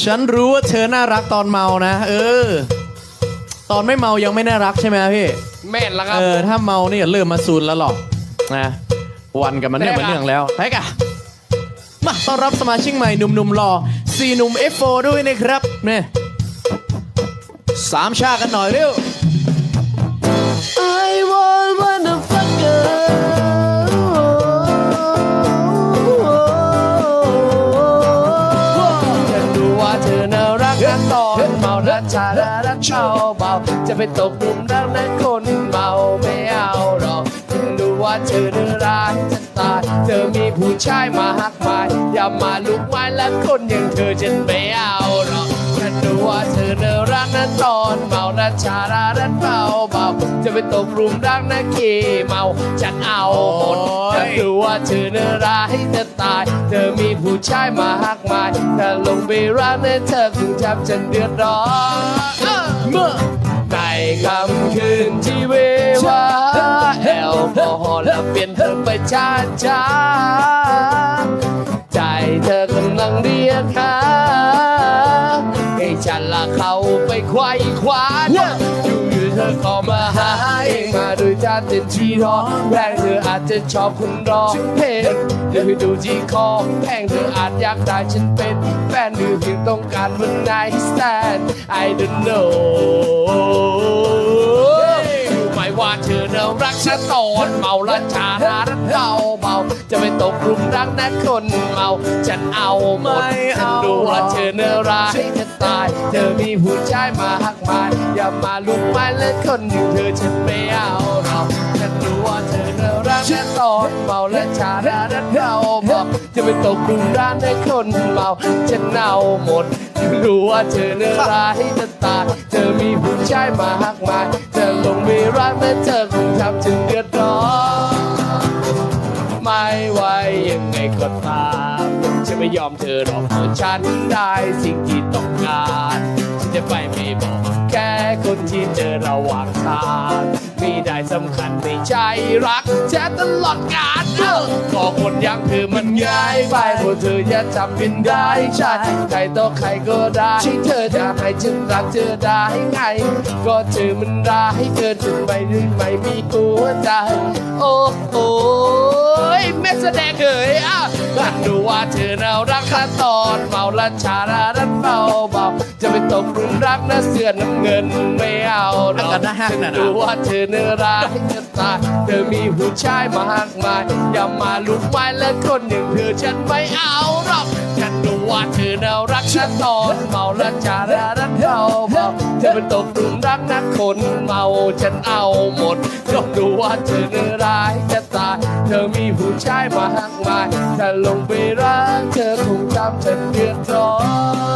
ฉันรู้ว่าเธอน่ารักตอนเมานะ เออ ตอนไม่เมายังไม่น่ารักใช่ไหมพี่ แม่นละครับ เออ ถ้าเมานี่อย่าเริ่มมาซูนแล้วหรอกนะวันกับมันเนี่ยได้มันค่ะเรื่องแล้วไปกะมาต้อนรับสมาชิกใหม่หนุ่มๆหล่อสี่หนุ่ม F4 ด้วยนะครับเนี่ยสามชากันหน่อยเร็ว I want motherfucker เมาและชาและรักเชาเบาจะไปตกหลุมรักนะคนเมาไม่เอาหรอกถึงรู้ว่าเธอน่ารักจะตายเธอมีผู้ชายมาหักมายอย่ามาลุกไม้และคนอย่างเธอฉันไม่เอาหรอกฉันรู้ว่าเธอน่ารักนะตอนเมาและชาและรักเบาเบา จะไปตกหลุมรักนะขี้เมาฉันเอาหมดโอ้ยฉันรู้ว่าเธอน่ารักจะตาย เธอมีผู้ชายมาหักมายถ้าลงไปรักนะเธอคงทำฉันเดือดร้อนเอ้อเมื่อในค่ำคืนที่เววาแอลกอฮอล์แล้วเปลี่ยนเธอไปช้าช้าๆใจเธอกำลังเรียกหาให้ฉันละเข้าไปไขว้คว้าเนี่ยอยู่ๆเธอก็มาหาเอง มาโดยท่าเต้นที่ร้อนแรงเธออาจจะชอบคนรอเพลงเดี๋ยวไปดูที่คอแพงเธออาจอยากได้ฉันเป็นแฟนหรือเพียงต้องการวันไหน stand I don't know รู้ไหมว่าเธอน่ารักฉันตอนเมาและชาดารักเบาเบาจะไปตกหลุมรักนะคนเมาฉันเอาหมดฉันเอารู้ว่าเธอเน่ารักจะตาย เธอมีผู้ชายมาหักมายอย่ามาลุกไม้และคนอยู่เธอฉันไม่เอา มาและชาดารักเบาเบาจะไปตกหลุมรักนะคนเมาฉันเอาหมดรู้ว่าเธอเน่ารักจะตายเธอมีผู้ชายมาหักมายเธอลงไม่รักแม้เธอคงทำฉันเดือดร้อนไม่ว่ายังไงก็ตามฉันไม่ยอมเธอหรอกเพราะฉันได้สิ่งที่ต้องการ ฉันจะไปไม่บอกแค่คนที่เจอระหว่างทาง สำคัญไม่ใช่รักแค่ตลอดกาลเอ้าก็คนอย่างเธอมันง่ายไปเพราะเธอจะจำเป็นได้ใช่ใครต่อใครก็ได้เธอจะให้ฉันรักเธอได้ไง ก็เธอมันร้ายเธอจนไม่รู้ไม่มีหัวใจโอ้โหแม่แสดงเอ๋ยอะกันดูว่าเธอน่ารักค่ะตอนเมาละชาดาดันเบาเบาจะไปตกหลุมรักนะเสื้อน้ำเงินไม่เอาหรอกฉันดูว่าเธอเน่ารักจะตาย เธอมีผู้ชายมากมาย อย่ามาลุกไม้และคนอย่งเธอฉันไม่เอาหรอก ฉันรู้ว่าเธอน่ารักฉันตอนเมาและชาดาดันเบาเบาเธอเป็นตกหลุมรักนะคนเมาฉันเอาหมดก็ดูว่าเธอน่ารักจะตาย เธอมีผู้ชายมากมาย ถ้าลงไปรักเธอคงทำฉันเดือดร้อน